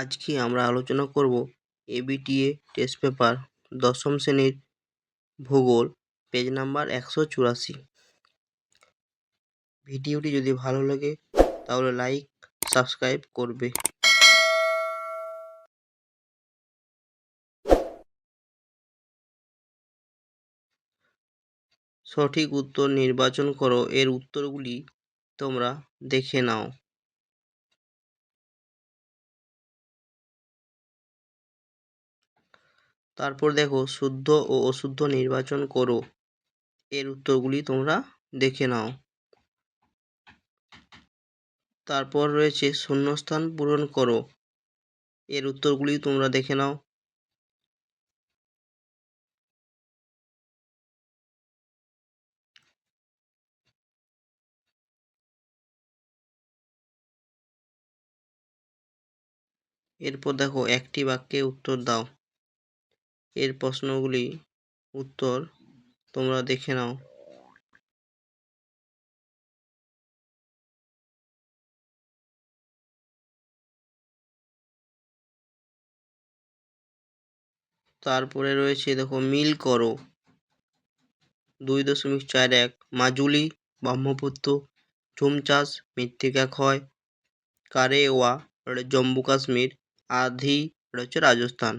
আজকে আমরা আলোচনা করব এবিটিএ টেস্ট পেপার দশম শ্রেণির ভূগোল পেজ নাম্বার একশো চুরাশি। ভিডিওটি যদি ভালো লাগে, তাহলে লাইক সাবস্ক্রাইব করবে। সঠিক উত্তর নির্বাচন করো, এর উত্তরগুলি তোমরা দেখে নাও। তারপর দেখো শুদ্ধ ও অশুদ্ধ নির্বাচন করো। এর উত্তরগুলি তোমরা দেখে নাও। তারপর রয়েছে শূন্যস্থান পূরণ করো। এর উত্তরগুলি তোমরা দেখে নাও। এরপর দেখো একটি বাক্যে উত্তর দাও। এর প্রশ্নগুলি উত্তর তোমরা দেখে নাও। তারপরে রয়েছে দেখো, মিল করো। দুই দশমিক চার এক, মাজুলি, ব্রহ্মপুত্র, ঝুম চাষ, মৃত্তিকা ক্ষয়, কারেওয়া, জম্মু কাশ্মীর, আধি হচ্ছে রাজস্থান।